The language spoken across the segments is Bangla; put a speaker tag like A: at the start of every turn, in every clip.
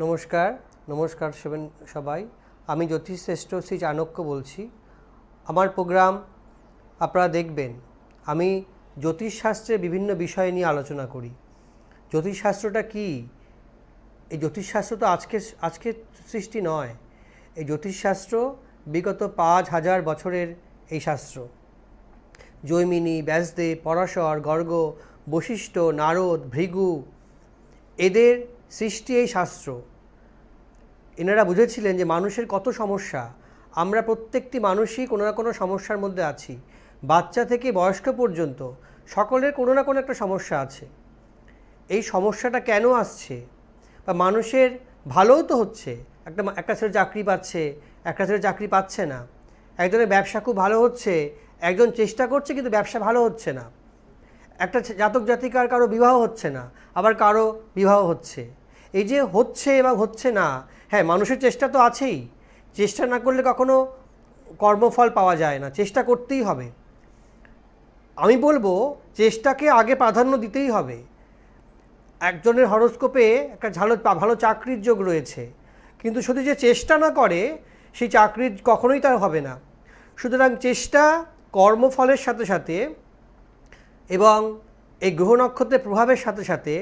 A: নমস্কার নমস্কার সেবেন সবাই আমি জ্যোতিষ শ্রেষ্ঠ শ্রী চাণক্য বলছি আমার প্রোগ্রাম আপনারা দেখবেন আমি জ্যোতিষশাস্ত্রে বিভিন্ন বিষয় নিয়ে আলোচনা করি জ্যোতিষশাস্ত্রটা কি এই জ্যোতিষশাস্ত্র তো আজকে আজকের সৃষ্টি নয় এই জ্যোতিষশাস্ত্র বিগত পাঁচ হাজার বছরের এই শাস্ত্র জৈমিনী ব্যাসদেব পরাশর গর্গ বশিষ্ঠ নারদ ভৃগু এদের সৃষ্টি এই শাস্ত্র এনারা বুঝেছিলেন যে মানুষের কত সমস্যা আমরা প্রত্যেকটি মানুষই কোনো না কোনো সমস্যার মধ্যে আছি বাচ্চা থেকে বয়স্ক পর্যন্ত সকলের কোনো না কোনো একটা সমস্যা আছে এই সমস্যাটা কেন আসছে বা মানুষের ভালোও তো হচ্ছে একটা একটা ছেলে চাকরি পাচ্ছে একটা ছেলে চাকরি পাচ্ছে না একজনের ব্যবসা খুব ভালো হচ্ছে একজন চেষ্টা করছে কিন্তু ব্যবসা ভালো হচ্ছে না একটা জাতক জাতিকার কারো বিবাহ হচ্ছে না আবার কারো বিবাহ হচ্ছে এই যে হচ্ছে এবং হচ্ছে না হ্যাঁ মানুষের চেষ্টা তো আছেই চেষ্টা না করলে কখনো কর্মফল পাওয়া যায় না চেষ্টা করতেই হবে আমি বলবো চেষ্টাকে আগে প্রাধান্য দিতেই হবে একজনের হরস্কোপে একটা ভালো ভালো চাকরির যোগ রয়েছে কিন্তু শুধু যে চেষ্টা না করে সেই চাকরি কখনোই তার হবে না সুতরাং চেষ্টা কর্মফলের সাথে সাথে এবং এই গ্রহ নক্ষত্রের প্রভাবের সাথে সাথে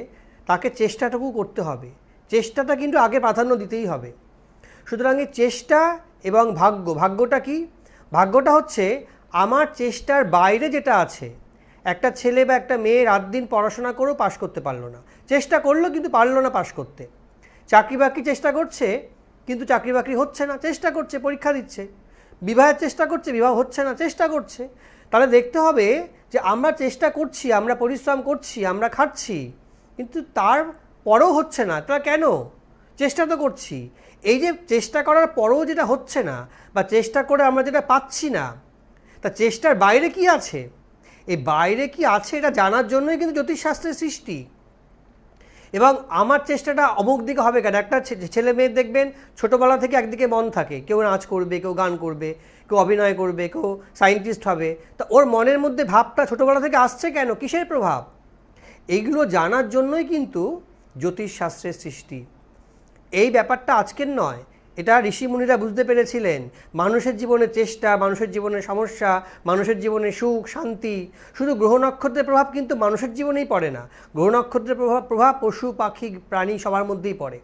A: তাকে চেষ্টাটুকু করতে হবে চেষ্টাটা কিন্তু আগে প্রাধান্য দিতেই হবে সুতরাং এই চেষ্টা এবং ভাগ্য ভাগ্যটা কি ভাগ্যটা হচ্ছে আমার চেষ্টার বাইরে যেটা আছে একটা ছেলে বা একটা মেয়ে রাত দিন পড়াশোনা করেও পাশ করতে পারলো না চেষ্টা করলো কিন্তু পারলো না পাশ করতে চাকরি বাকরি চেষ্টা করছে কিন্তু চাকরি বাকরি হচ্ছে না চেষ্টা করছে পরীক্ষা দিচ্ছে বিবাহের চেষ্টা করছে বিবাহ হচ্ছে না চেষ্টা করছে তাহলে দেখতে হবে যে আমরা চেষ্টা করছি আমরা পরিশ্রম করছি আমরা খাচ্ছি কিন্তু তার পরও হচ্ছে না তারা কেন চেষ্টা তো করছি এই যে চেষ্টা করার পরও যেটা হচ্ছে না বা চেষ্টা করে আমরা যেটা পাচ্ছি না তা চেষ্টার বাইরে কি আছে এই বাইরে কি আছে এটা জানার জন্যই কিন্তু জ্যোতিষশাস্ত্রের সৃষ্টি এবং আমার চেষ্টাটা অমুক দিকে হবে কেন একটা ছেলে মেয়ে দেখবেন ছোটোবেলা থেকে একদিকে মন থাকে কেউ নাচ করবে কেউ গান করবে কেউ অভিনয় করবে কেউ সায়েন্টিস্ট হবে তা ওর মনের মধ্যে ভাবটা ছোটোবেলা থেকে আসছে কেন কিসের প্রভাব এইগুলো জানার জন্যই কিন্তু জ্যোতিষশাস্ত্রের সৃষ্টি এই ব্যাপারটা আজকের নয় এটা ঋষিমুনিরা বুঝতে পেরেছিলেন মানুষের জীবনে চেষ্টা মানুষের জীবনে সমস্যা মানুষের জীবনে সুখ শান্তি শুধু গ্রহ নক্ষত্রের প্রভাব কিন্তু মানুষের জীবনেই পড়ে না গ্রহ নক্ষত্রের প্রভাব প্রভাব পশু পাখি প্রাণী সবার মধ্যেই পড়ে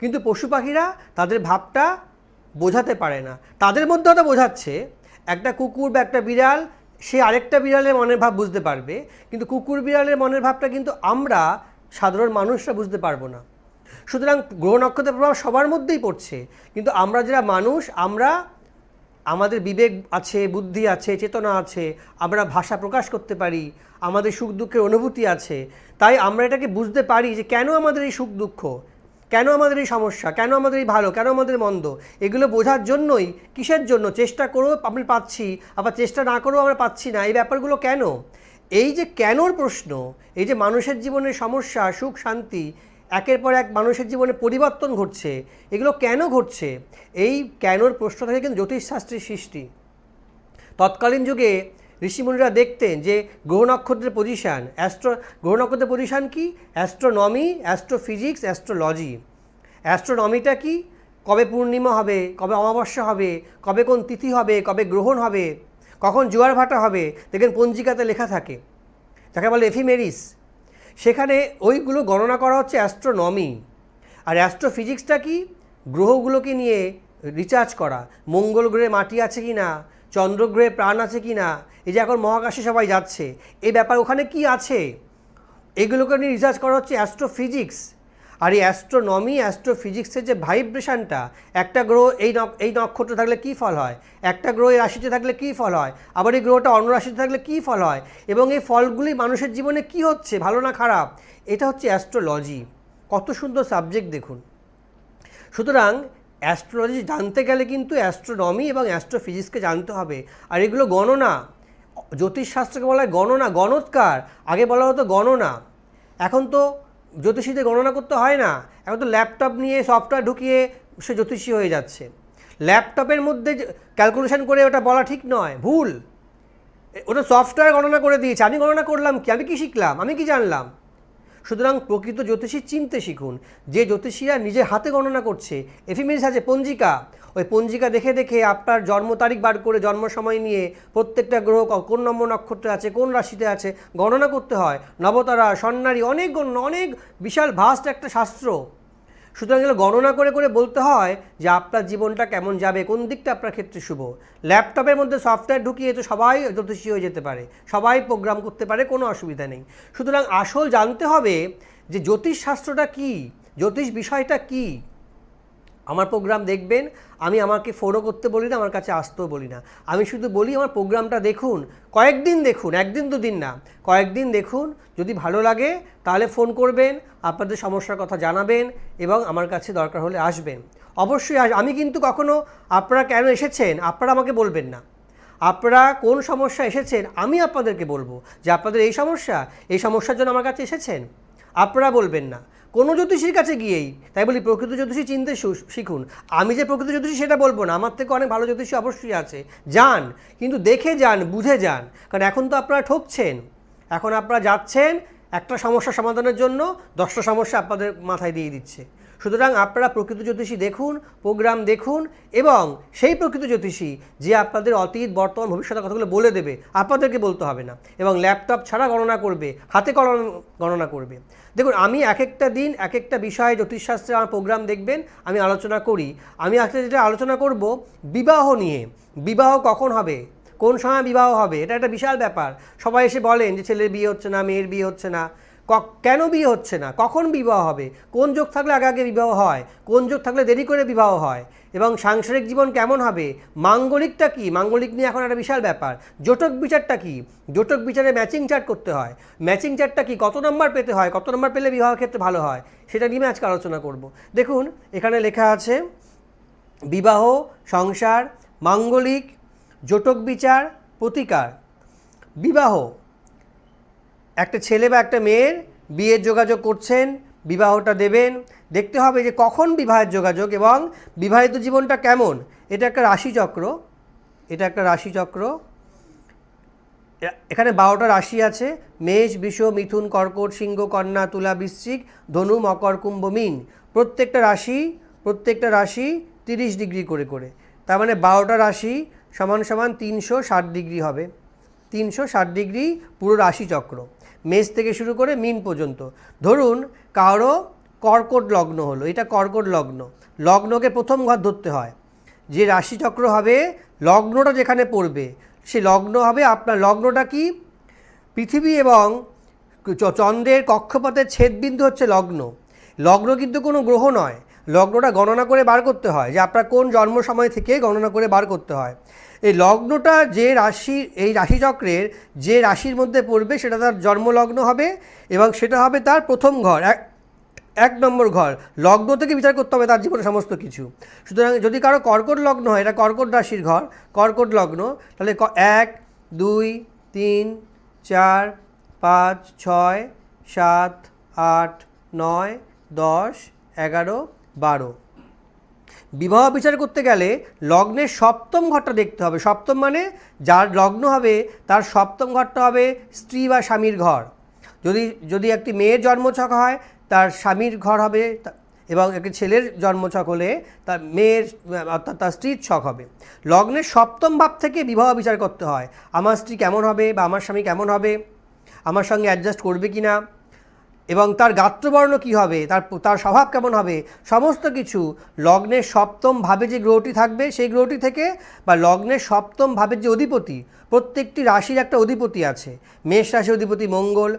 A: কিন্তু পশু পাখিরা তাদের ভাবটা বোঝাতে পারে না তাদের মধ্যে তো বোঝাচ্ছে একটা কুকুর বা একটা বিড়াল সে আরেকটা বিড়ালের মনের ভাব বুঝতে পারবে কিন্তু কুকুর বিড়ালের মনের ভাবটা কিন্তু আমরা সাধারণ মানুষরা বুঝতে পারবো না সুতরাং গ্রহ নক্ষত্রের প্রভাব সবার মধ্যেই পড়ছে কিন্তু আমরা যারা মানুষ আমরা আমাদের বিবেক আছে বুদ্ধি আছে চেতনা আছে আমরা ভাষা প্রকাশ করতে পারি আমাদের সুখ দুঃখের অনুভূতি আছে তাই আমরা এটাকে বুঝতে পারি যে কেন আমাদের এই সুখ দুঃখ কেন আমাদের এই সমস্যা কেন আমাদের এই ভালো কেন আমাদের মন্দ এগুলো বোঝার জন্যই কিসের জন্য চেষ্টা করেও আমরা পাচ্ছি আবার চেষ্টা না করেও আমরা পাচ্ছি না এই ব্যাপারগুলো কেন এই যে কেনর প্রশ্ন এই যে মানুষের জীবনের সমস্যা সুখ শান্তি একের পর এক মানুষের জীবনে পরিবর্তন ঘটছে এগুলো কেন ঘটছে এই কেনর প্রশ্ন থেকে কিন্তু জ্যোতিষশাস্ত্রের সৃষ্টি তৎকালীন যুগে ঋষিমুনিরা দেখতেন যে গ্রহ নক্ষত্রের পজিশান অ্যাস্ট্রো গ্রহ নক্ষত্রের পজিশান কী অ্যাস্ট্রোনমি অ্যাস্ট্রোফিজিক্স অ্যাস্ট্রোলজি অ্যাস্ট্রোনমিটা কি কবে পূর্ণিমা হবে কবে অমাবস্যা হবে কবে কোন তিথি হবে কবে গ্রহণ হবে কখন জোয়ার ভাটা হবে দেখেন পঞ্জিকাতে লেখা থাকে যাকে বলে এফিমেরিস সেখানে ওইগুলো গণনা করা হচ্ছে অ্যাস্ট্রোনমি আর অ্যাস্ট্রোফিজিক্সটা কি গ্রহগুলোকে নিয়ে রিচার্জ করা মঙ্গল গ্রহে মাটি আছে কি না চন্দ্রগ্রহে প্রাণ আছে কি না এই যে এখন মহাকাশে সবাই যাচ্ছে এই ব্যাপার ওখানে কি আছে এগুলোকে নিয়ে রিসার্চ করা হচ্ছে অ্যাস্ট্রোফিজিক্স আর এই অ্যাস্ট্রোনমি অ্যাস্ট্রোফিজিক্সের যে ভাইব্রেশনটা একটা গ্রহ এই এই নক্ষত্র থাকলে কী ফল হয় একটা গ্রহ এই রাশিতে থাকলে কী ফল হয় আবার এই গ্রহটা অন্য রাশিতে থাকলে কী ফল হয় এবং এই ফলগুলি মানুষের জীবনে কি হচ্ছে ভালো না খারাপ এটা হচ্ছে অ্যাস্ট্রোলজি কত সুন্দর সাবজেক্ট দেখুন সুতরাং অ্যাস্ট্রোলজি জানতে গেলে কিন্তু অ্যাস্ট্রোনমি এবং অ্যাস্ট্রোফিজিক্সকে জানতে হবে আর এগুলো গণনা জ্যোতিষশাস্ত্রকে বলা হয় গণনা গণৎকার আগে বলা হতো গণনা এখন তো জ্যোতিষীদের গণনা করতে হয় না এখন তো ল্যাপটপ নিয়ে সফটওয়্যার ঢুকিয়ে সে জ্যোতিষী হয়ে যাচ্ছে ল্যাপটপের মধ্যে ক্যালকুলেশন করে ওটা বলা ঠিক নয় ভুল ওটা সফটওয়্যার গণনা করে দিয়েছে আমি গণনা করলাম কি আমি কি শিখলাম আমি কি জানলাম সুতরাং প্রকৃত জ্যোতিষী চিনতে শিখুন যে জ্যোতিষীরা নিজের হাতে গণনা করছে এফিমেরিস আছে পঞ্জিকা ওই পঞ্জিকা দেখে দেখে আপনার জন্ম তারিখ বার করে জন্ম সময় নিয়ে প্রত্যেকটা গ্রহ কোন নম্বর নক্ষত্রে আছে কোন রাশিতে আছে গণনা করতে হয় নবতারা সন্ন্যারী অনেক অনেক বিশাল ভাস্ট একটা শাস্ত্র সুতরাং এগুলো গণনা করে করে বলতে হয় যে আপনার জীবনটা কেমন যাবে কোন দিকটা আপনার ক্ষেত্রে শুভ ল্যাপটপের মধ্যে সফটওয়্যার ঢুকিয়ে তো সবাই জ্যোতিষী হয়ে যেতে পারে সবাই প্রোগ্রাম করতে পারে কোনো অসুবিধা নেই সুতরাং আসল জানতে হবে যে জ্যোতিষশাস্ত্রটা কি জ্যোতিষ বিষয়টা কী আমার প্রোগ্রাম দেখবেন আমি আমাকে ফোনও করতে বলি না আমার কাছে আসতেও বলি না আমি শুধু বলি আমার প্রোগ্রামটা দেখুন কয়েকদিন দেখুন একদিন দুদিন না কয়েকদিন দেখুন যদি ভালো লাগে তাহলে ফোন করবেন আপনাদের সমস্যার কথা জানাবেন এবং আমার কাছে দরকার হলে আসবেন অবশ্যই আস আমি কিন্তু কখনো আপনারা কেন এসেছেন আপনারা আমাকে বলবেন না আপনারা কোন সমস্যা এসেছেন আমি আপনাদেরকে বলবো যে আপনাদের এই সমস্যা এই সমস্যার জন্য আমার কাছে এসেছেন আপনারা বলবেন না কোনো জ্যোতিষীর কাছে গিয়েই তাই বলি প্রকৃত জ্যোতিষী চিনতে শিখুন আমি যে প্রকৃত জ্যোতিষী সেটা বলবো না আমার থেকে অনেক ভালো জ্যোতিষী অবশ্যই আছে যান কিন্তু দেখে যান বুঝে যান কারণ এখন তো আপনারা ঠকছেন এখন আপনারা যাচ্ছেন একটা সমস্যা সমাধানের জন্য দশটা সমস্যা আপনাদের মাথায় দিয়ে দিচ্ছে সুতরাং আপনারা প্রকৃত জ্যোতিষী দেখুন প্রোগ্রাম দেখুন এবং সেই প্রকৃত জ্যোতিষী যে আপনাদের অতীত বর্তমান ভবিষ্যতের কথাগুলো বলে দেবে আপনাদেরকে বলতে হবে না এবং ল্যাপটপ ছাড়া গণনা করবে হাতে কলম গণনা করবে দেখুন আমি এক একটা দিন এক একটা বিষয়ে জ্যোতিষশাস্ত্রে আমার প্রোগ্রাম দেখবেন আমি আলোচনা করি আমি আজকে যেটা আলোচনা করব বিবাহ নিয়ে বিবাহ কখন হবে কোন সময় বিবাহ হবে এটা একটা বিশাল ব্যাপার সবাই এসে বলেন যে ছেলের বিয়ে হচ্ছে না মেয়ের বিয়ে হচ্ছে না কেন বিয়ে হচ্ছে না কখন বিবাহ হবে কোন যোগ থাকলে আগে আগে বিবাহ হয় কোন যোগ থাকলে দেরি করে বিবাহ হয় এবং সাংসারিক জীবন কেমন হবে মাঙ্গলিকটা কি মাঙ্গলিক নিয়ে এখন একটা বিশাল ব্যাপার জোটক বিচারটা কি জোটক বিচারে ম্যাচিং চার্ট করতে হয় ম্যাচিং চার্টটা কি কত নম্বর পেতে হয় কত নম্বর পেলে বিবাহ ক্ষেত্রে ভালো হয় সেটা নিয়ে আজকে আলোচনা করব দেখুন এখানে লেখা আছে বিবাহ সংসার মাঙ্গলিক জোটক বিচার প্রতিকার বিবাহ একটা ছেলে বা একটা মেয়ের বিয়ের যোগাযোগ করছেন বিবাহটা দেবেন দেখতে হবে যে কখন বিবাহের যোগাযোগ এবং বিবাহিত জীবনটা কেমন এটা একটা রাশিচক্র এটা একটা রাশিচক্র এখানে বারোটা রাশি আছে মেষ বিষ মিথুন কর্কট সিংহ কন্যা তুলা বৃশ্চিক ধনু মকর কুম্ভ মিন প্রত্যেকটা রাশি প্রত্যেকটা রাশি তিরিশ ডিগ্রি করে করে তার মানে বারোটা রাশি সমান সমান তিনশো ষাট ডিগ্রি হবে তিনশো ষাট ডিগ্রি পুরো রাশিচক্র মেষ থেকে শুরু করে মিন পর্যন্ত ধরুন কারো কর্কট লগ্ন হলো এটা কর্কট লগ্ন লগ্নকে প্রথম ঘর ধরতে হয় যে রাশিচক্র হবে লগ্নটা যেখানে পড়বে সে লগ্ন হবে আপনার লগ্নটা কি পৃথিবী এবং চন্দ্রের কক্ষপথের ছেদবিন্দু হচ্ছে লগ্ন লগ্ন কিন্তু কোনো গ্রহ নয় লগ্নটা গণনা করে বার করতে হয় যে আপনার কোন জন্ম সময় থেকে গণনা করে বার করতে হয় এই লগ্নটা যে রাশি এই রাশিচক্রের যে রাশির মধ্যে পড়বে সেটা তার জন্মলগ্ন হবে এবং সেটা হবে তার প্রথম ঘর এক এক নম্বর ঘর লগ্ন থেকে বিচার করতে হবে তার জীবনে সমস্ত কিছু সুতরাং যদি কারো কর্কট লগ্ন হয় এটা কর্কট রাশির ঘর কর্কট লগ্ন তাহলে এক দুই তিন চার পাঁচ ছয় সাত আট নয় দশ এগারো বারো বিবাহ বিচার করতে গেলে লগ্নের সপ্তম ঘরটা দেখতে হবে সপ্তম মানে যার লগ্ন হবে তার সপ্তম ঘরটা হবে স্ত্রী বা স্বামীর ঘর যদি যদি একটি মেয়ের জন্মছক হয় তার স্বামীর ঘর হবে এবং একটি ছেলের জন্মছক হলে তার মেয়ের অর্থাৎ তার স্ত্রীর ছক হবে লগ্নের সপ্তম ভাব থেকে বিবাহ বিচার করতে হয় আমার স্ত্রী কেমন হবে বা আমার স্বামী কেমন হবে আমার সঙ্গে অ্যাডজাস্ট করবে কি না এবং তার গাত্রবর্ণ কি হবে তার তার স্বভাব কেমন হবে সমস্ত কিছু লগ্নের সপ্তম ভাবে যে গ্রহটি থাকবে সেই গ্রহটি থেকে বা লগ্নের সপ্তম ভাবের যে অধিপতি প্রত্যেকটি রাশির একটা অধিপতি আছে মেষ রাশির অধিপতি মঙ্গল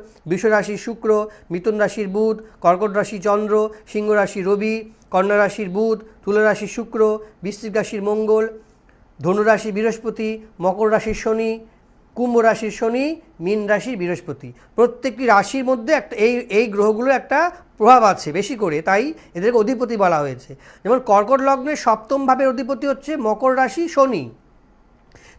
A: রাশি শুক্র মিথুন রাশির বুধ কর্কট রাশি চন্দ্র সিংহ রাশি রবি কন্যা রাশির বুধ তুলারাশির শুক্র বৃশ্চিক রাশির মঙ্গল ধনুরাশি বৃহস্পতি মকর রাশির শনি কুম্ভ রাশি শনি মীন রাশি বৃহস্পতি প্রত্যেকটি রাশির মধ্যে একটা এই এই গ্রহগুলোর একটা প্রভাব আছে বেশি করে তাই এদেরকে অধিপতি বলা হয়েছে যেমন কর্কট লগ্নের সপ্তম ভাবের অধিপতি হচ্ছে মকর রাশি শনি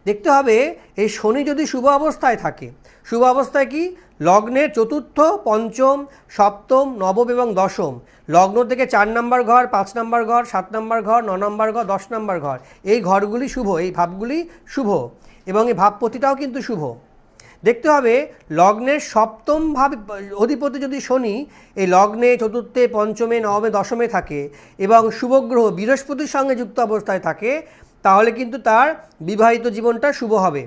A: দেখতে হবে এই শনি যদি শুভ অবস্থায় থাকে শুভ অবস্থায় কি লগ্নের চতুর্থ পঞ্চম সপ্তম নবম এবং দশম লগ্ন থেকে চার নম্বর ঘর পাঁচ নম্বর ঘর সাত নম্বর ঘর ন নম্বর ঘর দশ নম্বর ঘর এই ঘরগুলি শুভ এই ভাবগুলি শুভ এবং এই ভাবপতিটাও কিন্তু শুভ দেখতে হবে লগ্নের সপ্তম ভাব অধিপতি যদি শনি এই লগ্নে চতুর্থে পঞ্চমে নবমে দশমে থাকে এবং শুভগ্রহ বৃহস্পতির সঙ্গে যুক্ত অবস্থায় থাকে তাহলে কিন্তু তার বিবাহিত জীবনটা শুভ হবে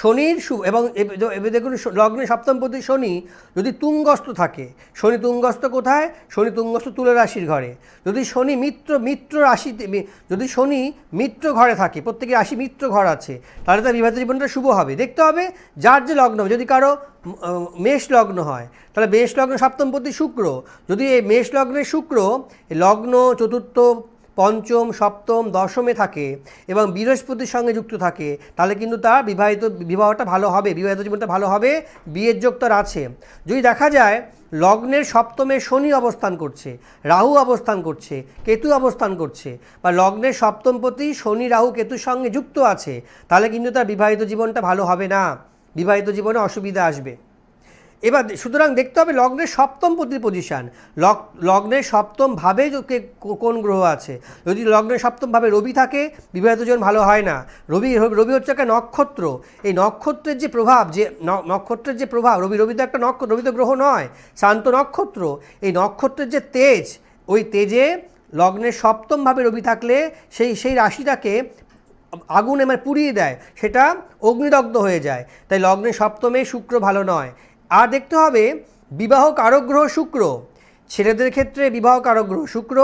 A: শনির শুভ এবং দেখুন লগ্নে সপ্তম প্রতি শনি যদি তুঙ্গস্থ থাকে শনি তুঙ্গস্থ কোথায় শনি তুঙ্গস্থ তুলা রাশির ঘরে যদি শনি মিত্র মিত্র রাশিতে যদি শনি মিত্র ঘরে থাকে প্রত্যেকে রাশি মিত্র ঘর আছে তাহলে তার বিবাহিত জীবনটা শুভ হবে দেখতে হবে যার যে লগ্ন যদি কারো মেষ লগ্ন হয় তাহলে মেষ লগ্ন প্রতি শুক্র যদি এই মেষ লগ্নে শুক্র লগ্ন চতুর্থ পঞ্চম সপ্তম দশমে থাকে এবং বৃহস্পতির সঙ্গে যুক্ত থাকে তাহলে কিন্তু তার বিবাহিত বিবাহটা ভালো হবে বিবাহিত জীবনটা ভালো হবে বিয়ের যোগ তার আছে যদি দেখা যায় লগ্নের সপ্তমে শনি অবস্থান করছে রাহু অবস্থান করছে কেতু অবস্থান করছে বা লগ্নের সপ্তমপতি শনি রাহু কেতুর সঙ্গে যুক্ত আছে তাহলে কিন্তু তার বিবাহিত জীবনটা ভালো হবে না বিবাহিত জীবনে অসুবিধা আসবে এবার সুতরাং দেখতে হবে লগ্নের সপ্তম প্রতি পজিশান লগ লগ্নের সপ্তমভাবে কোন গ্রহ আছে যদি লগ্নের সপ্তমভাবে রবি থাকে বিবাহিত জীবন ভালো হয় না রবি রবি হচ্ছে একটা নক্ষত্র এই নক্ষত্রের যে প্রভাব যে নক্ষত্রের যে প্রভাব রবি রবি তো একটা নক্ষত্র রবি তো গ্রহ নয় শান্ত নক্ষত্র এই নক্ষত্রের যে তেজ ওই তেজে লগ্নের সপ্তমভাবে রবি থাকলে সেই সেই রাশিটাকে আগুন এমন মানে পুড়িয়ে দেয় সেটা অগ্নিদগ্ধ হয়ে যায় তাই লগ্নের সপ্তমে শুক্র ভালো নয় আর দেখতে হবে বিবাহ কারগ্রহ শুক্র ছেলেদের ক্ষেত্রে বিবাহ কারগ্রহ শুক্র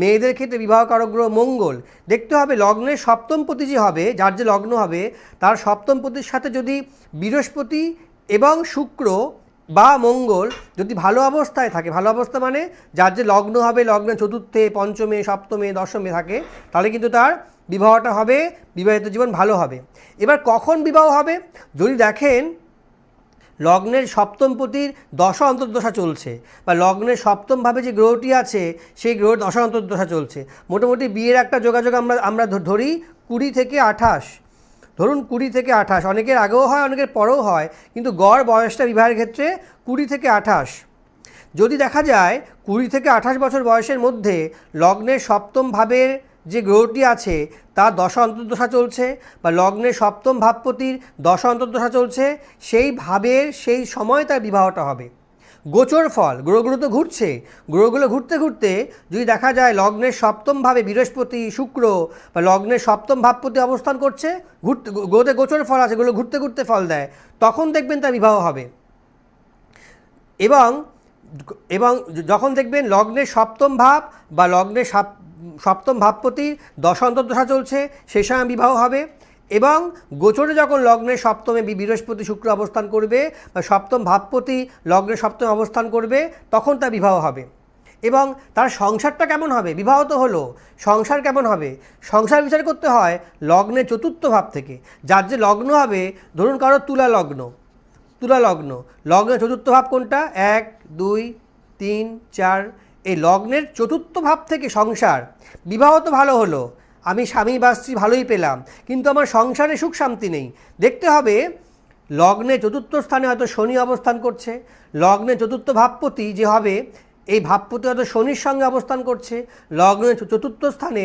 A: মেয়েদের ক্ষেত্রে বিবাহ কারগ্রহ মঙ্গল দেখতে হবে লগ্নের সপ্তমপতি যে হবে যার যে লগ্ন হবে তার সপ্তমপতির সাথে যদি বৃহস্পতি এবং শুক্র বা মঙ্গল যদি ভালো অবস্থায় থাকে ভালো অবস্থা মানে যার যে লগ্ন হবে লগ্ন চতুর্থে পঞ্চমে সপ্তমে দশমে থাকে তাহলে কিন্তু তার বিবাহটা হবে বিবাহিত জীবন ভালো হবে এবার কখন বিবাহ হবে যদি দেখেন লগ্নের সপ্তম সপ্তমপতির দশা অন্তর্দশা চলছে বা লগ্নের সপ্তমভাবে যে গ্রহটি আছে সেই গ্রহের দশা অন্তর্দশা চলছে মোটামুটি বিয়ের একটা যোগাযোগ আমরা আমরা ধরি কুড়ি থেকে আঠাশ ধরুন কুড়ি থেকে আঠাশ অনেকের আগেও হয় অনেকের পরেও হয় কিন্তু গড় বয়সটা বিবাহের ক্ষেত্রে কুড়ি থেকে আঠাশ যদি দেখা যায় কুড়ি থেকে আঠাশ বছর বয়সের মধ্যে লগ্নের সপ্তম যে গ্রহটি আছে তার দশা অন্তর্দশা চলছে বা লগ্নের সপ্তম ভাবপতির দশা অন্তর্দশা চলছে সেই ভাবের সেই সময় তার বিবাহটা হবে গোচর ফল গ্রহগুলো তো ঘুরছে গ্রহগুলো ঘুরতে ঘুরতে যদি দেখা যায় লগ্নের সপ্তম ভাবে বৃহস্পতি শুক্র বা লগ্নের সপ্তম ভাবপতি অবস্থান করছে ঘুরতে গ্রহতে গোচর ফল আছে গুলো ঘুরতে ঘুরতে ফল দেয় তখন দেখবেন তার বিবাহ হবে এবং এবং যখন দেখবেন লগ্নের সপ্তম ভাব বা লগ্নের সপ্তম ভাবপতি দশ অন্তর্দশা চলছে সে সময় বিবাহ হবে এবং গোচরে যখন লগ্নে সপ্তমে বৃহস্পতি শুক্র অবস্থান করবে বা সপ্তম ভাবপতি লগ্নে সপ্তমে অবস্থান করবে তখন তা বিবাহ হবে এবং তার সংসারটা কেমন হবে বিবাহ তো হলো সংসার কেমন হবে সংসার বিচার করতে হয় লগ্নে চতুর্থ ভাব থেকে যার যে লগ্ন হবে ধরুন কারো তুলা লগ্ন তুলা লগ্ন লগ্নে চতুর্থ ভাব কোনটা এক দুই তিন চার এই লগ্নের চতুর্থ ভাব থেকে সংসার বিবাহ তো ভালো হলো আমি স্বামী বা স্ত্রী ভালোই পেলাম কিন্তু আমার সংসারে সুখ শান্তি নেই দেখতে হবে লগ্নে চতুর্থ স্থানে হয়তো শনি অবস্থান করছে লগ্নে চতুর্থ ভাবপতি যে হবে এই ভাবপতি হয়তো শনির সঙ্গে অবস্থান করছে লগ্নে চতুর্থ স্থানে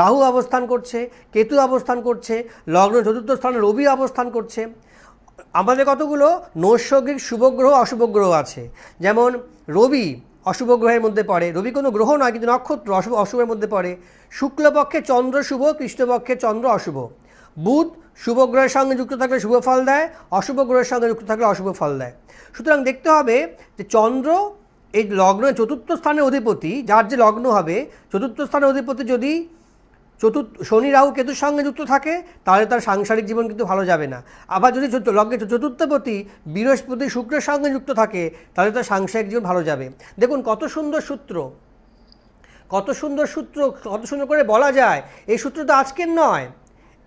A: রাহু অবস্থান করছে কেতু অবস্থান করছে লগ্ন চতুর্থ স্থানে রবি অবস্থান করছে আমাদের কতগুলো নৈসর্গিক শুভগ্রহ অশুভগ্রহ আছে যেমন রবি অশুভ গ্রহের মধ্যে পড়ে রবি কোনো গ্রহ নয় কিন্তু নক্ষত্র অশুভ অশুভের মধ্যে পড়ে শুক্লপক্ষে চন্দ্র শুভ কৃষ্ণপক্ষে চন্দ্র অশুভ বুধ শুভ গ্রহের সঙ্গে যুক্ত থাকলে শুভ ফল দেয় অশুভ গ্রহের সঙ্গে যুক্ত থাকলে অশুভ ফল দেয় সুতরাং দেখতে হবে যে চন্দ্র এই লগ্ন চতুর্থ স্থানের অধিপতি যার যে লগ্ন হবে চতুর্থ স্থানের অধিপতি যদি চতুর্থ শনি রাহু কেতুর সঙ্গে যুক্ত থাকে তাহলে তার সাংসারিক জীবন কিন্তু ভালো যাবে না আবার যদি লগ্নে চতুর্থপতি বৃহস্পতি শুক্রের সঙ্গে যুক্ত থাকে তাহলে তার সাংসারিক জীবন ভালো যাবে দেখুন কত সুন্দর সূত্র কত সুন্দর সূত্র কত সুন্দর করে বলা যায় এই সূত্র তো আজকের নয়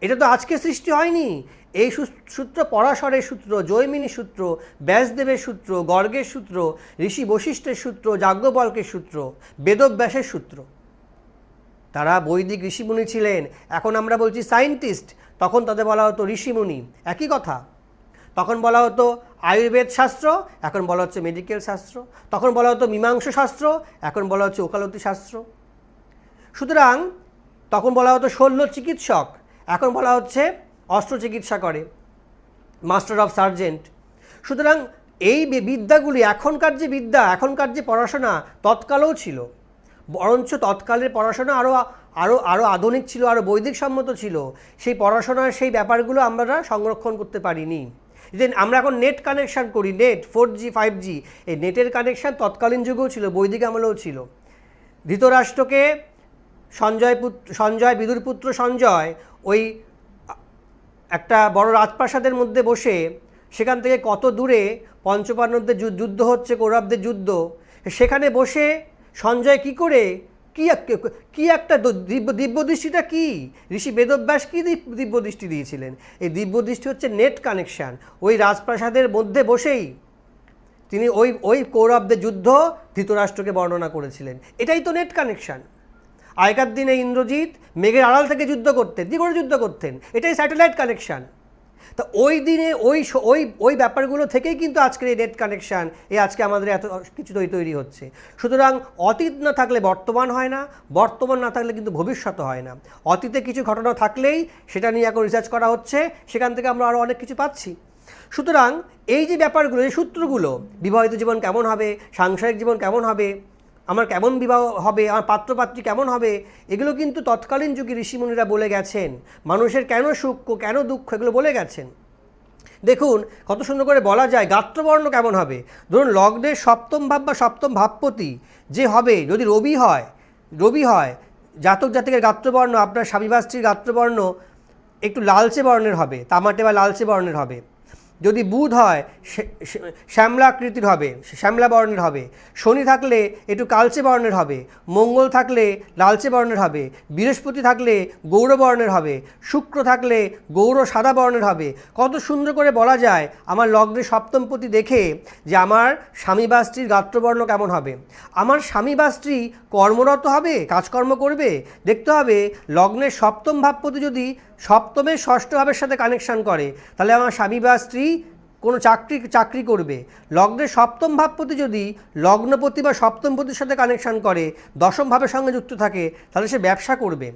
A: এটা তো আজকে সৃষ্টি হয়নি এই সূত্র পরাশরের সূত্র জৈমিনী সূত্র ব্যাসদেবের সূত্র গর্গের সূত্র ঋষি বশিষ্ঠের সূত্র যাজ্ঞবল্কের সূত্র বেদব্যাসের সূত্র তারা বৈদিক ঋষিমুনি ছিলেন এখন আমরা বলছি সায়েন্টিস্ট তখন তাদের বলা হতো ঋষিমুনি একই কথা তখন বলা হতো আয়ুর্বেদ শাস্ত্র এখন বলা হচ্ছে মেডিকেল শাস্ত্র তখন বলা হতো মীমাংস শাস্ত্র এখন বলা হচ্ছে ওকালতি শাস্ত্র সুতরাং তখন বলা হতো শল্য চিকিৎসক এখন বলা হচ্ছে অস্ত্র চিকিৎসা করে মাস্টার অফ সার্জেন্ট সুতরাং এই বিদ্যাগুলি এখনকার যে বিদ্যা এখনকার যে পড়াশোনা তৎকালেও ছিল বরঞ্চ তৎকালের পড়াশোনা আরও আরও আরও আধুনিক ছিল আরও বৈদিক সম্মত ছিল সেই পড়াশোনার সেই ব্যাপারগুলো আমরা সংরক্ষণ করতে পারিনি দেন আমরা এখন নেট কানেকশান করি net four G five G এই নেটের কানেকশান তৎকালীন যুগেও ছিল বৈদিক আমলেও ছিল ধৃতরাষ্ট্রকে সঞ্জয় পুত্র সঞ্জয় বিদুর পুত্র সঞ্জয় ওই একটা বড় রাজপ্রাসাদের মধ্যে বসে সেখান থেকে কত দূরে পঞ্চপান্নদের যুদ্ধ হচ্ছে কৌরবদের যুদ্ধ সেখানে বসে সঞ্জয় কি করে কি কি একটা দিব্য দৃষ্টিটা কি ঋষি বেদব্যাস কী দৃষ্টি দিয়েছিলেন এই দিব্য দৃষ্টি হচ্ছে নেট কানেকশান ওই রাজপ্রাসাদের মধ্যে বসেই তিনি ওই ওই কৌরবদের যুদ্ধ ধৃতরাষ্ট্রকে বর্ণনা করেছিলেন এটাই তো নেট কানেকশান আগেকার দিনে ইন্দ্রজিৎ মেঘের আড়াল থেকে যুদ্ধ করতেন কী করে যুদ্ধ করতেন এটাই স্যাটেলাইট কানেকশান তা ওই দিনে ওই ওই ওই ব্যাপারগুলো থেকেই কিন্তু আজকের এই নেট কানেকশান এই আজকে আমাদের এত কিছু তৈরি হচ্ছে সুতরাং অতীত না থাকলে বর্তমান হয় না বর্তমান না থাকলে কিন্তু ভবিষ্যৎ হয় না অতীতে কিছু ঘটনা থাকলেই সেটা নিয়ে এখন রিসার্চ করা হচ্ছে সেখান থেকে আমরা আরও অনেক কিছু পাচ্ছি সুতরাং এই যে ব্যাপারগুলো এই সূত্রগুলো বিবাহিত জীবন কেমন হবে সাংসারিক জীবন কেমন হবে আমার কেমন বিবাহ হবে আমার পাত্রপাত্রী কেমন হবে এগুলো কিন্তু তৎকালীন যুগে ঋষিমুনিরা বলে গেছেন মানুষের কেন সুখ কেন দুঃখ এগুলো বলে গেছেন দেখুন কত সুন্দর করে বলা যায় গাত্রবর্ণ কেমন হবে ধরুন লগ্নের সপ্তম ভাব বা সপ্তম ভাবপতি যে হবে যদি রবি হয় রবি হয় জাতক জাতকের গাত্রবর্ণ আপনার স্বামী গাত্রবর্ণ একটু লালচে বর্ণের হবে তামাটে বা লালচে বর্ণের হবে যদি বুধ হয় শ্যামলাকৃতির হবে শ্যামলা বর্ণের হবে শনি থাকলে একটু কালচে বর্ণের হবে মঙ্গল থাকলে লালচে বর্ণের হবে বৃহস্পতি থাকলে গৌরবর্ণের বর্ণের হবে শুক্র থাকলে গৌর সাদা বর্ণের হবে কত সুন্দর করে বলা যায় আমার লগ্নে সপ্তমপতি দেখে যে আমার স্বামী বা স্ত্রীর গাত্রবর্ণ কেমন হবে আমার স্বামী বা স্ত্রী কর্মরত হবে কাজকর্ম করবে দেখতে হবে লগ্নের সপ্তম ভাবপতি যদি সপ্তমে ষষ্ঠভাবের সাথে কানেকশান করে তাহলে আমার স্বামী বা স্ত্রী কোনো চাকরি চাকরি করবে লগ্নের সপ্তম ভাবপতি যদি লগ্নপতি বা সপ্তম পতির সাথে কানেকশান করে দশম ভাবের সঙ্গে যুক্ত থাকে তাহলে সে ব্যবসা করবে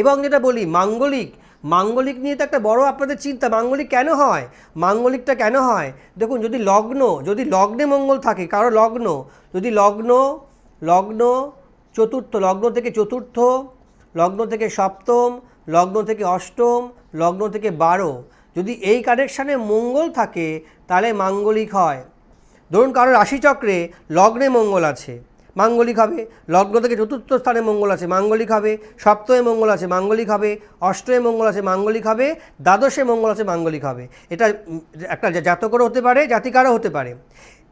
A: এবং যেটা বলি মাঙ্গলিক মাঙ্গলিক নিয়ে তো একটা বড় আপনাদের চিন্তা মাঙ্গলিক কেন হয় মাঙ্গলিকটা কেন হয় দেখুন যদি লগ্ন যদি লগ্নে মঙ্গল থাকে কারো লগ্ন যদি লগ্ন লগ্ন চতুর্থ লগ্ন থেকে চতুর্থ লগ্ন থেকে সপ্তম লগ্ন থেকে অষ্টম লগ্ন থেকে বারো যদি এই কানেকশানে মঙ্গল থাকে তাহলে মাঙ্গলিক হয় ধরুন কারো রাশিচক্রে লগ্নে মঙ্গল আছে মাঙ্গলিক হবে লগ্ন থেকে চতুর্থ স্থানে মঙ্গল আছে মাঙ্গলিক হবে সপ্তমে মঙ্গল আছে মাঙ্গলিক হবে অষ্টমে মঙ্গল আছে মাঙ্গলিক হবে দ্বাদশে মঙ্গল আছে মাঙ্গলিক হবে এটা একটা জাতকরও হতে পারে জাতিকারও হতে পারে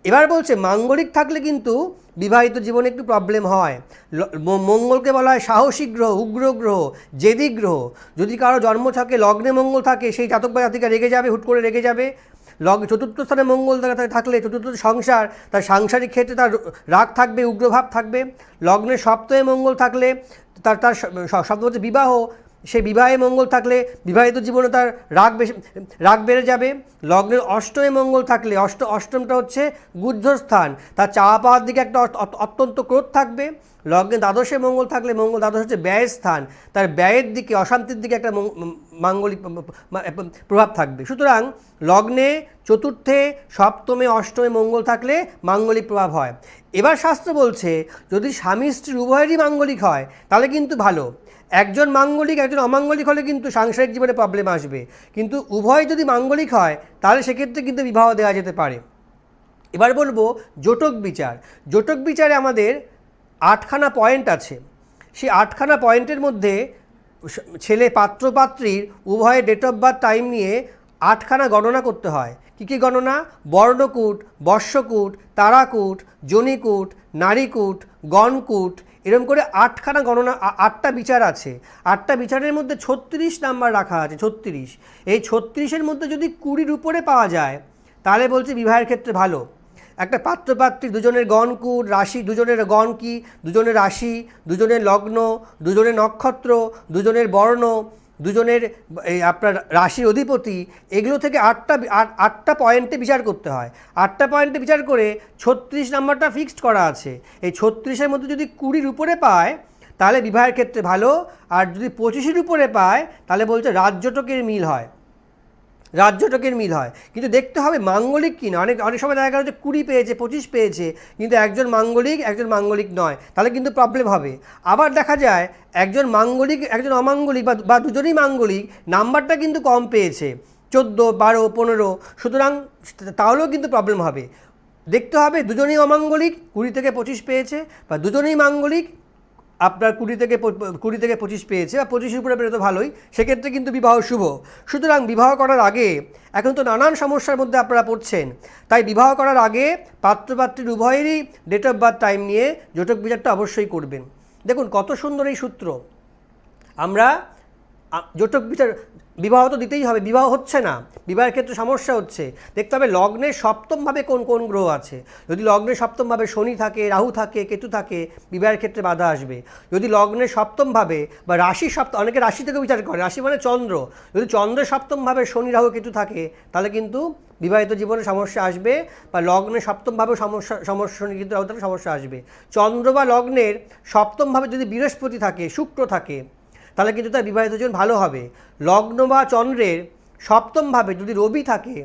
A: এবার বলছে মাঙ্গলিক থাকলে কিন্তু বিবাহিত জীবনে একটু প্রবলেম হয় মঙ্গলকে বলা হয় সাহসী গ্রহ উগ্র গ্রহ জেদি গ্রহ যদি কারো জন্ম থাকে লগ্নে মঙ্গল থাকে সেই জাতক বা জাতিকে রেগে যাবে হুট করে রেগে যাবে লগ চতুর্থ স্থানে মঙ্গল থাকলে চতুর্থ সংসার তার সাংসারিক ক্ষেত্রে তার রাগ থাকবে উগ্রভাব থাকবে লগ্নে সপ্তমে মঙ্গল থাকলে তার তার হচ্ছে বিবাহ সে বিবাহে মঙ্গল থাকলে বিবাহিত জীবনে তার রাগ বেশি রাগ বেড়ে যাবে লগ্নের অষ্টমে মঙ্গল থাকলে অষ্ট অষ্টমটা হচ্ছে গুদ্ধস্থান তার চাওয়া পাওয়ার দিকে একটা অত্যন্ত ক্রোধ থাকবে লগ্নে দ্বাদশে মঙ্গল থাকলে মঙ্গল দ্বাদশ হচ্ছে ব্যয়ের স্থান তার ব্যয়ের দিকে অশান্তির দিকে একটা মাঙ্গলিক প্রভাব থাকবে সুতরাং লগ্নে চতুর্থে সপ্তমে অষ্টমে মঙ্গল থাকলে মাঙ্গলিক প্রভাব হয় এবার শাস্ত্র বলছে যদি স্বামী স্ত্রীর উভয়েরই মাঙ্গলিক হয় তাহলে কিন্তু ভালো একজন মাঙ্গলিক একজন অমাঙ্গলিক হলে কিন্তু সাংসারিক জীবনে প্রবলেম আসবে কিন্তু উভয় যদি মাঙ্গলিক হয় তাহলে সেক্ষেত্রে কিন্তু বিবাহ দেওয়া যেতে পারে এবার বলবো জোটক বিচার জোটক বিচারে আমাদের আটখানা পয়েন্ট আছে সেই আটখানা পয়েন্টের মধ্যে ছেলে পাত্র পাত্রীর উভয়ে ডেট অফ বার্থ টাইম নিয়ে আটখানা গণনা করতে হয় কী কী গণনা বর্ণকূট বর্ষকূট তারাকূট জনিকূট নারীকূট গণকূট এরকম করে আটখানা গণনা আটটা বিচার আছে আটটা বিচারের মধ্যে ছত্রিশ নাম্বার রাখা আছে ছত্রিশ এই ছত্রিশের মধ্যে যদি কুড়ির উপরে পাওয়া যায় তাহলে বলছে বিবাহের ক্ষেত্রে ভালো একটা পাত্রপাত্রী দুজনের গণকুট রাশি দুজনের গণ কি দুজনের রাশি দুজনের লগ্ন দুজনের নক্ষত্র দুজনের বর্ণ দুজনের এই আপনার রাশির অধিপতি এগুলো থেকে আটটা আটটা পয়েন্টে বিচার করতে হয় আটটা পয়েন্টে বিচার করে ছত্রিশ নাম্বারটা ফিক্সড করা আছে এই ছত্রিশের মধ্যে যদি কুড়ির উপরে পায় তাহলে বিবাহের ক্ষেত্রে ভালো আর যদি পঁচিশের উপরে পায় তাহলে বলছে রাজ্যটকের মিল হয় রাজ্যটকের মিল হয় কিন্তু দেখতে হবে মাঙ্গলিক কিনা অনেক অনেক সময় দেখা গেলো যে কুড়ি পেয়েছে পঁচিশ পেয়েছে কিন্তু একজন মাঙ্গলিক একজন মাঙ্গলিক নয় তাহলে কিন্তু প্রবলেম হবে আবার দেখা যায় একজন মাঙ্গলিক একজন অমাঙ্গলিক বা দুজনই মাঙ্গলিক নাম্বারটা কিন্তু কম পেয়েছে চোদ্দো বারো পনেরো সুতরাং তাহলেও কিন্তু প্রবলেম হবে দেখতে হবে দুজনেই অমাঙ্গলিক কুড়ি থেকে পঁচিশ পেয়েছে বা দুজনেই মাঙ্গলিক আপনার কুড়ি থেকে কুড়ি থেকে পঁচিশ পেয়েছে বা পঁচিশের উপরে পেলে তো ভালোই সেক্ষেত্রে কিন্তু বিবাহ শুভ সুতরাং বিবাহ করার আগে এখন তো নানান সমস্যার মধ্যে আপনারা পড়ছেন তাই বিবাহ করার আগে পাত্রপাত্রীর উভয়েরই ডেট অফ বার্থ টাইম নিয়ে জোটক বিচারটা অবশ্যই করবেন দেখুন কত সুন্দর এই সূত্র আমরা জোটক বিচার বিবাহ তো দিতেই হবে বিবাহ হচ্ছে না বিবাহের ক্ষেত্রে সমস্যা হচ্ছে দেখতে হবে লগ্নে সপ্তমভাবে কোন কোন গ্রহ আছে যদি লগ্নে সপ্তমভাবে শনি থাকে রাহু থাকে কেতু থাকে বিবাহের ক্ষেত্রে বাধা আসবে যদি লগ্নে সপ্তমভাবে বা রাশি সপ্তম অনেকে রাশি থেকে বিচার করে রাশি মানে চন্দ্র যদি চন্দ্র সপ্তমভাবে শনি রাহু কেতু থাকে তাহলে কিন্তু বিবাহিত জীবনে সমস্যা আসবে বা লগ্নে সপ্তমভাবে সমস্যা সমস্যা শনি কিন্তু রাহু সমস্যা আসবে চন্দ্র বা লগ্নের সপ্তমভাবে যদি বৃহস্পতি থাকে শুক্র থাকে তাহলে কিন্তু তার বিবাহিত জীবন ভালো হবে লগ্ন বা চন্দ্রের সপ্তমভাবে যদি রবি থাকে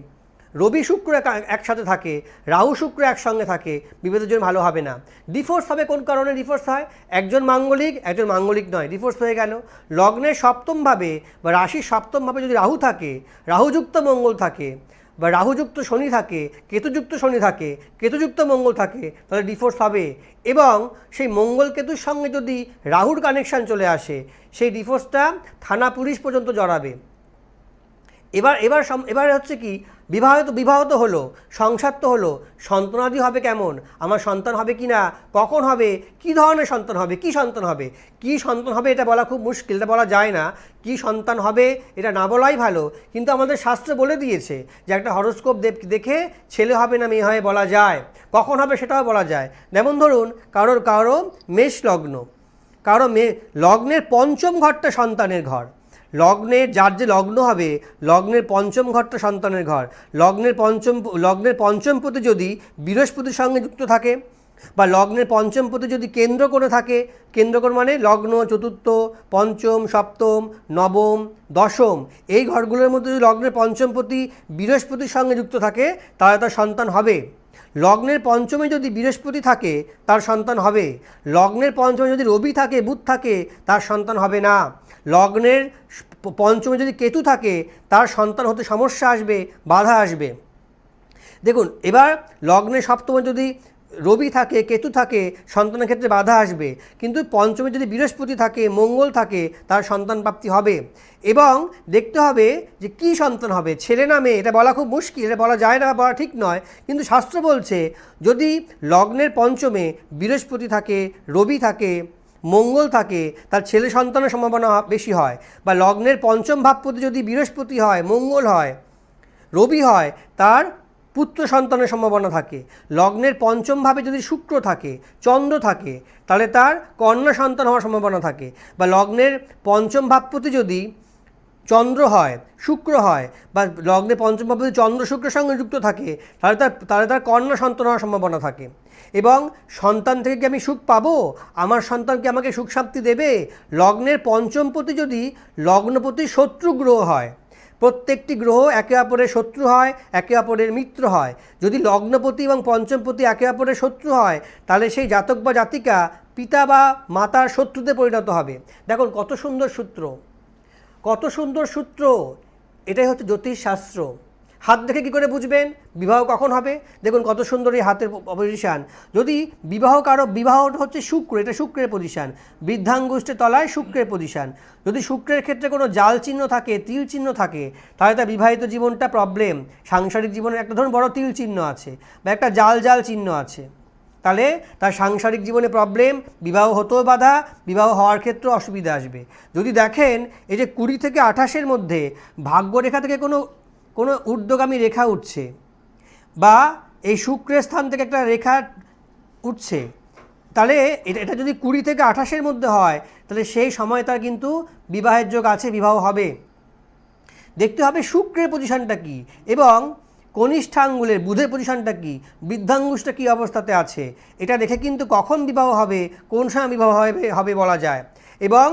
A: রবি শুক্র একসাথে থাকে রাহু শুক্র একসঙ্গে থাকে বিবাহিত জীবন ভালো হবে না ডিফোর্স হবে কোন কারণে ডিফোর্স হয় একজন মাঙ্গলিক একজন মাঙ্গলিক নয় ডিফোর্স হয়ে গেল লগ্নের সপ্তমভাবে বা রাশির সপ্তমভাবে যদি রাহু থাকে রাহুযুক্ত মঙ্গল থাকে বা রাহুযুক্ত শনি থাকে কেতুযুক্ত শনি থাকে কেতুযুক্ত মঙ্গল থাকে তাহলে ডিফোর্স পাবে এবং সেই মঙ্গল কেতুর সঙ্গে যদি রাহুর কানেকশান চলে আসে সেই ডিফোর্সটা থানা পুলিশ পর্যন্ত জড়াবে এবার এবার এবার হচ্ছে কি বিবাহ তো বিবাহ তো হলো সংসার তো হলো সন্তানাদি হবে কেমন আমার সন্তান হবে কি না কখন হবে কি ধরনের সন্তান হবে কি সন্তান হবে কি সন্তান হবে এটা বলা খুব মুশকিল এটা বলা যায় না কি সন্তান হবে এটা না বলাই ভালো কিন্তু আমাদের শাস্ত্র বলে দিয়েছে যে একটা হরস্কোপ দেখে ছেলে হবে না মেয়ে হয় বলা যায় কখন হবে সেটাও বলা যায় যেমন ধরুন কারোর কারো মেষ লগ্ন কারো মেয়ে লগ্নের পঞ্চম ঘরটা সন্তানের ঘর লগ্নের যার যে লগ্ন হবে লগ্নের পঞ্চম ঘরটা সন্তানের ঘর লগ্নের পঞ্চম লগ্নের পঞ্চম পতি যদি বৃহস্পতির সঙ্গে যুক্ত থাকে বা লগ্নের পঞ্চম পতি যদি কেন্দ্র করে থাকে কেন্দ্র করে মানে লগ্ন চতুর্থ পঞ্চম সপ্তম নবম দশম এই ঘরগুলোর মধ্যে যদি লগ্নের পঞ্চম পতি বৃহস্পতির সঙ্গে যুক্ত থাকে তাহলে তার সন্তান হবে লগ্নের পঞ্চমে যদি বৃহস্পতি থাকে তার সন্তান হবে লগ্নের পঞ্চমে যদি রবি থাকে বুধ থাকে তার সন্তান হবে না লগ্নের পঞ্চমে যদি কেতু থাকে তার সন্তান হতে সমস্যা আসবে বাধা আসবে দেখুন এবার লগ্নে সপ্তমে যদি রবি থাকে কেতু থাকে সন্তানের ক্ষেত্রে বাধা আসবে কিন্তু পঞ্চমে যদি বৃহস্পতি থাকে মঙ্গল থাকে তার সন্তান প্রাপ্তি হবে এবং দেখতে হবে যে কি সন্তান হবে ছেলে না মেয়ে এটা বলা খুব মুশকিল এটা বলা যায় না বলা ঠিক নয় কিন্তু শাস্ত্র বলছে যদি লগ্নের পঞ্চমে বৃহস্পতি থাকে রবি থাকে মঙ্গল থাকে তার ছেলে সন্তানের সম্ভাবনা বেশি হয় বা লগ্নের পঞ্চম ভাবপতি যদি বৃহস্পতি হয় মঙ্গল হয় রবি হয় তার পুত্র সন্তানের সম্ভাবনা থাকে লগ্নের পঞ্চমভাবে যদি শুক্র থাকে চন্দ্র থাকে তাহলে তার কন্যা সন্তান হওয়ার সম্ভাবনা থাকে বা লগ্নের পঞ্চম ভাবপতি যদি চন্দ্র হয় শুক্র হয় বা লগ্নে পঞ্চম ভাবে চন্দ্র শুক্রের সঙ্গে যুক্ত থাকে তাহলে তার তাহলে তার কন্যা সন্তান হওয়ার সম্ভাবনা থাকে এবং সন্তান থেকে কি আমি সুখ পাব আমার সন্তান কি আমাকে সুখ শান্তি দেবে লগ্নের পঞ্চমপতি যদি লগ্নপতি শত্রু গ্রহ হয় প্রত্যেকটি গ্রহ একে অপরের শত্রু হয় একে অপরের মিত্র হয় যদি লগ্নপতি এবং পঞ্চমপতি একে অপরের শত্রু হয় তাহলে সেই জাতক বা জাতিকা পিতা বা মাতার শত্রুতে পরিণত হবে দেখুন কত সুন্দর সূত্র কত সুন্দর সূত্র এটাই হচ্ছে জ্যোতিষশাস্ত্র হাত দেখে কী করে বুঝবেন বিবাহ কখন হবে দেখুন কত সুন্দর এই হাতের পজিশান যদি বিবাহ কারো বিবাহ হচ্ছে শুক্র এটা শুক্রের পজিশান বৃদ্ধাঙ্গুষ্ঠের তলায় শুক্রের পজিশান যদি শুক্রের ক্ষেত্রে কোনো জাল চিহ্ন থাকে তিল চিহ্ন থাকে তাহলে তার বিবাহিত জীবনটা প্রবলেম সাংসারিক জীবনের একটা ধরুন বড় তিল চিহ্ন আছে বা একটা জাল জাল চিহ্ন আছে তাহলে তার সাংসারিক জীবনে প্রবলেম বিবাহ হতেও বাধা বিবাহ হওয়ার ক্ষেত্রে অসুবিধা আসবে যদি দেখেন এই যে কুড়ি থেকে আঠাশের মধ্যে ভাগ্যরেখা থেকে কোনো কোনো ঊর্ধ্বগামী রেখা উঠছে বা এই শুক্রের স্থান থেকে একটা রেখা উঠছে তাহলে এটা এটা যদি কুড়ি থেকে আঠাশের মধ্যে হয় তাহলে সেই সময় তার কিন্তু বিবাহের যোগ আছে বিবাহ হবে দেখতে হবে শুক্রের পজিশনটা কি এবং কনিষ্ঠাঙ্গুলের বুধের পজিশনটা কী বৃদ্ধাঙ্গুষটা কী অবস্থাতে আছে এটা দেখে কিন্তু কখন বিবাহ হবে কোন সময় বিবাহ হবে হবে বলা যায় এবং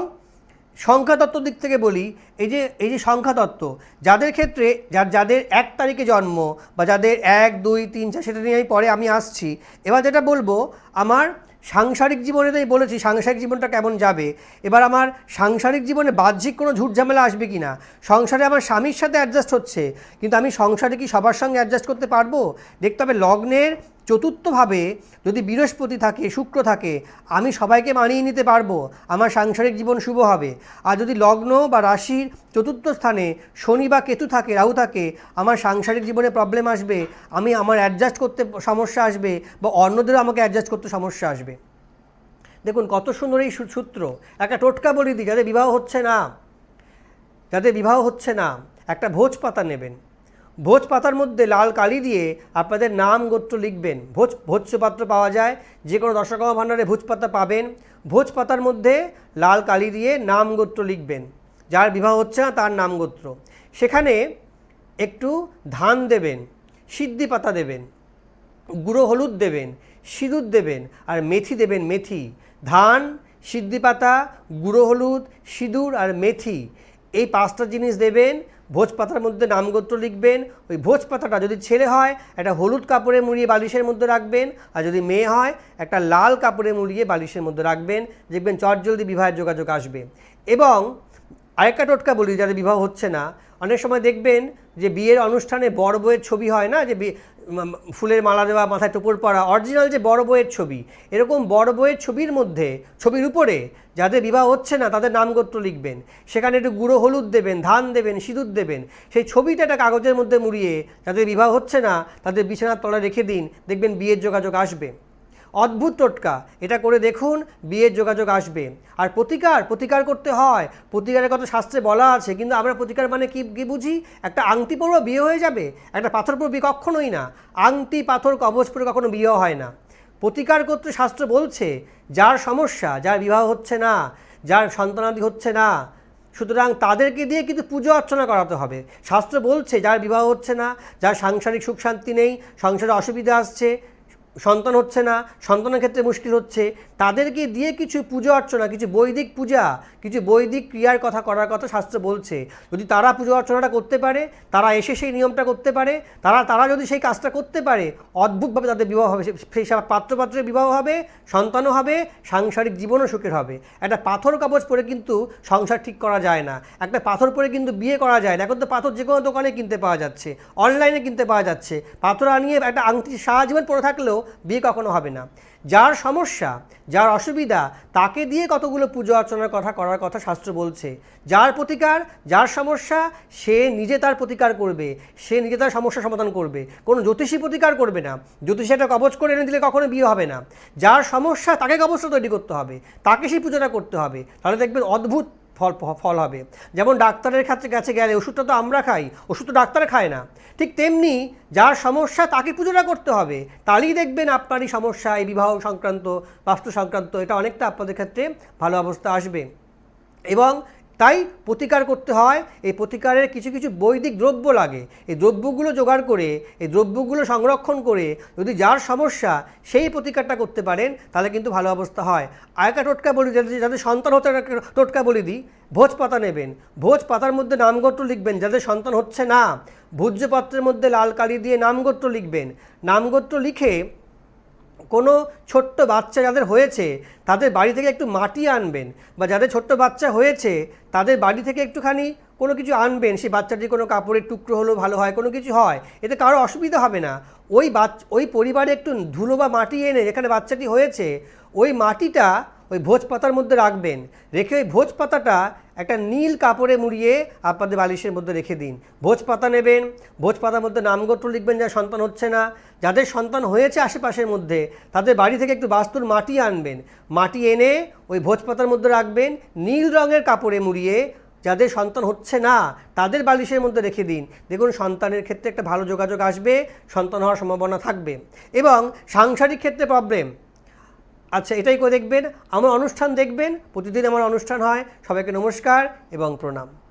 A: সংখ্যাতত্ত্ব দিক থেকে বলি এই যে এই যে সংখ্যাতত্ত্ব যাদের ক্ষেত্রে যার যাদের এক তারিখে জন্ম বা যাদের এক দুই তিন চার সেটা নিয়ে আমি পরে আমি আসছি এবার যেটা বলবো আমার সাংসারিক জীবনে তাই বলেছি সাংসারিক জীবনটা কেমন যাবে এবার আমার সাংসারিক জীবনে বাহ্যিক কোনো ঝুটঝামেলা আসবে কি না সংসারে আমার স্বামীর সাথে অ্যাডজাস্ট হচ্ছে কিন্তু আমি সংসারে কি সবার সঙ্গে অ্যাডজাস্ট করতে পারবো দেখতে হবে লগ্নের চতুর্থভাবে যদি বৃহস্পতি থাকে শুক্র থাকে আমি সবাইকে মানিয়ে নিতে পারবো আমার সাংসারিক জীবন শুভ হবে আর যদি লগ্ন বা রাশির চতুর্থ স্থানে শনি বা কেতু থাকে রাহু থাকে আমার সাংসারিক জীবনে প্রবলেম আসবে আমি আমার অ্যাডজাস্ট করতে সমস্যা আসবে বা অন্যদেরও আমাকে অ্যাডজাস্ট করতে সমস্যা আসবে দেখুন কত সুন্দর এই সূত্র একটা টোটকা বলি দিই যাদের বিবাহ হচ্ছে না যাদের বিবাহ হচ্ছে না একটা ভোজ পাতা নেবেন ভোজ পাতার মধ্যে লাল কালি দিয়ে আপনাদের নাম গোত্র লিখবেন ভোজ ভোজ্যপাত্র পাওয়া যায় যে কোনো দশকর্মা ভাণ্ডারে ভোজ পাতা পাবেন ভোজ পাতার মধ্যে লাল কালি দিয়ে নাম গোত্র লিখবেন যার বিবাহ হচ্ছে না তার নাম গোত্র সেখানে একটু ধান দেবেন সিদ্ধি পাতা দেবেন গুঁড়ো হলুদ দেবেন সিঁদুর দেবেন আর মেথি দেবেন মেথি ধান সিদ্ধি পাতা গুঁড়ো হলুদ সিঁদুর আর মেথি এই পাঁচটা জিনিস দেবেন ভোজপাতার মধ্যে নামগোত্র লিখবেন ওই ভোজপাতাটা যদি ছেলে হয় একটা হলুদ কাপড়ে মুড়িয়ে বালিশের মধ্যে রাখবেন আর যদি মেয়ে হয় একটা লাল কাপড়ে মুড়িয়ে বালিশের মধ্যে রাখবেন দেখবেন চটজলদি বিবাহের যোগাযোগ আসবে এবং আরেকটা টোটকা বলি যাদের বিবাহ হচ্ছে না অনেক সময় দেখবেন যে বিয়ের অনুষ্ঠানে বড় বইয়ের ছবি হয় না যে ফুলের মালা দেওয়া মাথায় টোপর পরা অরিজিনাল যে বড় বইয়ের ছবি এরকম বড় বইয়ের ছবির মধ্যে ছবির উপরে যাদের বিবাহ হচ্ছে না তাদের নামগোত্র লিখবেন সেখানে একটু গুঁড়ো হলুদ দেবেন ধান দেবেন সিঁদুর দেবেন সেই ছবিটা একটা কাগজের মধ্যে মুড়িয়ে যাদের বিবাহ হচ্ছে না তাদের বিছানার তলায় রেখে দিন দেখবেন বিয়ের যোগাযোগ আসবে অদ্ভুত টোটকা এটা করে দেখুন বিয়ের যোগাযোগ আসবে আর প্রতিকার প্রতিকার করতে হয় প্রতিকারের কথা শাস্ত্রে বলা আছে কিন্তু আমরা প্রতিকার মানে কি কি বুঝি একটা আংটি পরব বিয়ে হয়ে যাবে একটা পাথর পরব কখনোই না আংটি পাথর কবচ পরে কখনো বিয়ে হয় না প্রতিকার করতে শাস্ত্র বলছে যার সমস্যা যার বিবাহ হচ্ছে না যার সন্তানাদি হচ্ছে না সুতরাং তাদেরকে দিয়ে কিন্তু পুজো অর্চনা করাতে হবে শাস্ত্র বলছে যার বিবাহ হচ্ছে না যার সাংসারিক সুখ শান্তি নেই সংসারে অসুবিধা আসছে সন্তান হচ্ছে না সন্তানের ক্ষেত্রে মুশকিল হচ্ছে তাদেরকে দিয়ে কিছু পুজো অর্চনা কিছু বৈদিক পূজা কিছু বৈদিক ক্রিয়ার কথা করার কথা শাস্ত্র বলছে যদি তারা পুজো অর্চনাটা করতে পারে তারা এসে সেই নিয়মটা করতে পারে তারা তারা যদি সেই কাজটা করতে পারে অদ্ভুতভাবে তাদের বিবাহ হবে সেই পাত্রপাত্রে বিবাহ হবে সন্তানও হবে সাংসারিক জীবনও সুখের হবে একটা পাথর কাগজ পরে কিন্তু সংসার ঠিক করা যায় না একটা পাথর পরে কিন্তু বিয়ে করা যায় না এখন তো পাথর যে কোনো দোকানে কিনতে পাওয়া যাচ্ছে অনলাইনে কিনতে পাওয়া যাচ্ছে পাথর আনিয়ে একটা আংটি সারা জীবন পরে থাকলেও বিয়ে কখনো হবে না যার সমস্যা যার অসুবিধা তাকে দিয়ে কতগুলো পুজো অর্চনার কথা করার কথা শাস্ত্র বলছে যার প্রতিকার যার সমস্যা সে নিজে তার প্রতিকার করবে সে নিজে তার সমস্যা সমাধান করবে কোনো জ্যোতিষী প্রতিকার করবে না জ্যোতিষী একটা কবচ করে এনে দিলে কখনো বিয়ে হবে না যার সমস্যা তাকে কবচটা তৈরি করতে হবে তাকে সেই পুজোটা করতে হবে তাহলে দেখবেন অদ্ভুত ফল ফল হবে যেমন ডাক্তারের কাছে কাছে গেলে ওষুধটা তো আমরা খাই ওষুধ তো ডাক্তার খায় না ঠিক তেমনি যার সমস্যা তাকে পুজোটা করতে হবে তাহলেই দেখবেন আপনারই সমস্যা এই বিবাহ সংক্রান্ত বাস্তু সংক্রান্ত এটা অনেকটা আপনাদের ক্ষেত্রে ভালো অবস্থা আসবে এবং তাই প্রতিকার করতে হয় এই প্রতিকারের কিছু কিছু বৈদিক দ্রব্য লাগে এই দ্রব্যগুলো জোগাড় করে এই দ্রব্যগুলো সংরক্ষণ করে যদি যার সমস্যা সেই প্রতিকারটা করতে পারেন তাহলে কিন্তু ভালো অবস্থা হয় আয়কা টোটকা বলি যাদের সন্তান হচ্ছে টোটকা বলি দিই ভোজ পাতা নেবেন ভোজ পাতার মধ্যে নামগত্র লিখবেন যাদের সন্তান হচ্ছে না ভোজ্যপাত্রের মধ্যে লাল কালি দিয়ে নামগোত্র লিখবেন নামগত্র লিখে কোনো ছোট্ট বাচ্চা যাদের হয়েছে তাদের বাড়ি থেকে একটু মাটি আনবেন বা যাদের ছোট্ট বাচ্চা হয়েছে তাদের বাড়ি থেকে একটুখানি কোনো কিছু আনবেন সেই বাচ্চাটির কোনো কাপড়ের টুকরো হলেও ভালো হয় কোনো কিছু হয় এতে কারো অসুবিধা হবে না ওই বাচ্চা ওই পরিবারে একটু ধুলো বা মাটি এনে যেখানে বাচ্চাটি হয়েছে ওই মাটিটা ওই ভোজ পাতার মধ্যে রাখবেন রেখে ওই ভোজ পাতাটা একটা নীল কাপড়ে মুড়িয়ে আপনাদের বালিশের মধ্যে রেখে দিন ভোজ পাতা নেবেন ভোজ পাতার মধ্যে নামগোত্র লিখবেন যা সন্তান হচ্ছে না যাদের সন্তান হয়েছে আশেপাশের মধ্যে তাদের বাড়ি থেকে একটু বাস্তুর মাটি আনবেন মাটি এনে ওই ভোজ পাতার মধ্যে রাখবেন নীল রঙের কাপড়ে মুড়িয়ে যাদের সন্তান হচ্ছে না তাদের বালিশের মধ্যে রেখে দিন দেখুন সন্তানের ক্ষেত্রে একটা ভালো যোগাযোগ আসবে সন্তান হওয়ার সম্ভাবনা থাকবে এবং সাংসারিক ক্ষেত্রে প্রবলেম আচ্ছা এটাই করে দেখবেন আমার অনুষ্ঠান দেখবেন প্রতিদিন আমার অনুষ্ঠান হয় সবাইকে নমস্কার এবং প্রণাম